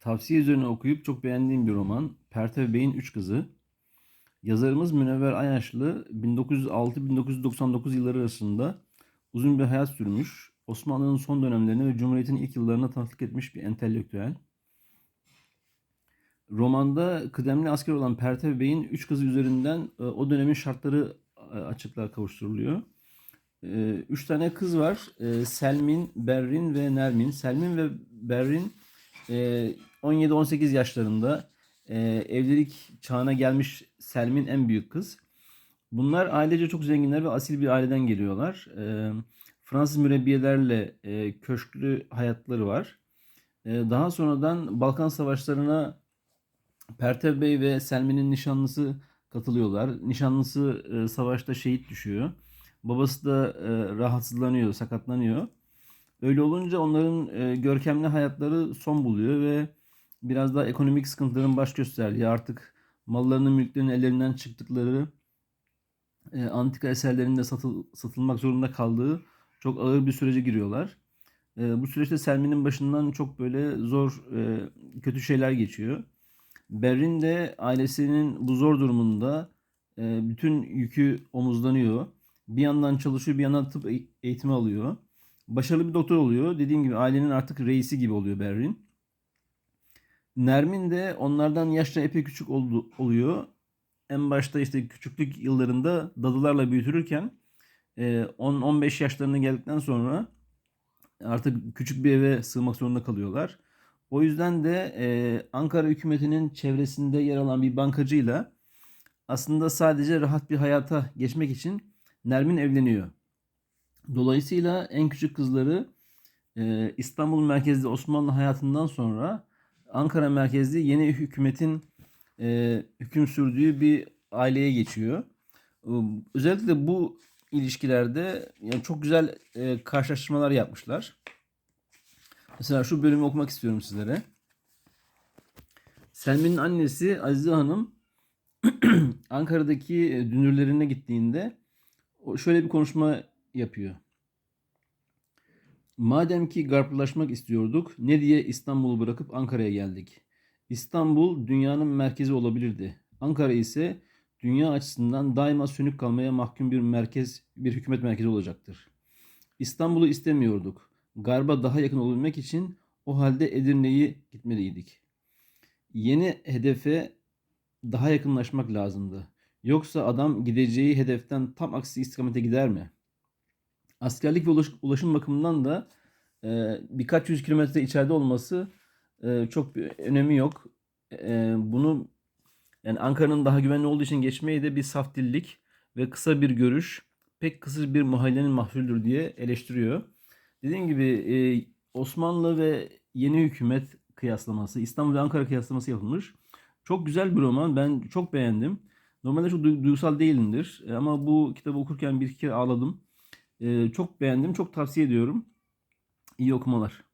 Tavsiye üzerine okuyup çok beğendiğim bir roman. Pertev Bey'in Üç Kızı. Yazarımız Münevver Ayaşlı 1906-1999 yılları arasında uzun bir hayat sürmüş. Osmanlı'nın son dönemlerine ve Cumhuriyet'in ilk yıllarına tanıklık etmiş bir entelektüel. Romanda kıdemli asker olan Pertev Bey'in üç kızı üzerinden e, o dönemin şartları e, açıklığa kavuşturuluyor. E, Üç tane kız var. Selmin, Berrin ve Nermin. Selmin ve Berrin 17-18 yaşlarında e, evlilik çağına gelmiş Selmin en büyük kız. Bunlar ailece çok zenginler ve asil bir aileden geliyorlar. E, Fransız mürebbiyelerle e, köşklü hayatları var. E, daha sonradan Balkan Savaşları'na Pertev Bey ve Selmi'nin nişanlısı katılıyorlar. Nişanlısı e, savaşta şehit düşüyor. Babası da e, rahatsızlanıyor, sakatlanıyor. Öyle olunca onların e, görkemli hayatları son buluyor ve biraz daha ekonomik sıkıntıların baş gösterdiği, artık mallarının, mülklerinin ellerinden çıktıkları, e, antika eserlerinin de satıl, satılmak zorunda kaldığı çok ağır bir sürece giriyorlar. E, bu süreçte Selmi'nin başından çok böyle zor, e, kötü şeyler geçiyor. Berrin de ailesinin bu zor durumunda e, bütün yükü omuzlanıyor. Bir yandan çalışıyor, bir yandan tıp eğ- eğitimi alıyor. Başarılı bir doktor oluyor. Dediğim gibi ailenin artık reisi gibi oluyor Berrin. Nermin de onlardan yaşça epey küçük oldu, oluyor. En başta işte küçüklük yıllarında dadılarla büyütülürken e, 10-15 yaşlarına geldikten sonra artık küçük bir eve sığmak zorunda kalıyorlar. O yüzden de e, Ankara hükümetinin çevresinde yer alan bir bankacıyla aslında sadece rahat bir hayata geçmek için Nermin evleniyor. Dolayısıyla en küçük kızları e, İstanbul merkezli Osmanlı hayatından sonra Ankara merkezli yeni hükümetin e, hüküm sürdüğü bir aileye geçiyor. E, Özellikle bu ilişkilerde yani çok güzel e, karşılaştırmalar yapmışlar. Mesela şu bölümü okumak istiyorum sizlere. Selmin'in annesi Azize Hanım Ankara'daki e, dünürlerine gittiğinde şöyle bir konuşma yapıyor. Madem ki garplaşmak istiyorduk, ne diye İstanbul'u bırakıp Ankara'ya geldik? İstanbul dünyanın merkezi olabilirdi. Ankara ise dünya açısından daima sönük kalmaya mahkum bir merkez, bir hükümet merkezi olacaktır. İstanbul'u istemiyorduk. Garba daha yakın olabilmek için o halde Edirne'yi gitmeliydik. Yeni hedefe daha yakınlaşmak lazımdı. Yoksa adam gideceği hedeften tam aksi istikamete gider mi? Askerlik ve ulaş- ulaşım bakımından da e, birkaç yüz kilometre içeride olması e, çok bir önemi yok. E, bunu yani Ankara'nın daha güvenli olduğu için geçmeyi de bir saf dillik ve kısa bir görüş, pek kısır bir mahallenin mahsulüdür diye eleştiriyor. Dediğim gibi e, Osmanlı ve yeni hükümet kıyaslaması, İstanbul ve Ankara kıyaslaması yapılmış. Çok güzel bir roman. Ben çok beğendim. Normalde çok du- duygusal değilimdir. E, ama bu kitabı okurken bir kere ağladım. E, çok beğendim. Çok tavsiye ediyorum. İyi okumalar.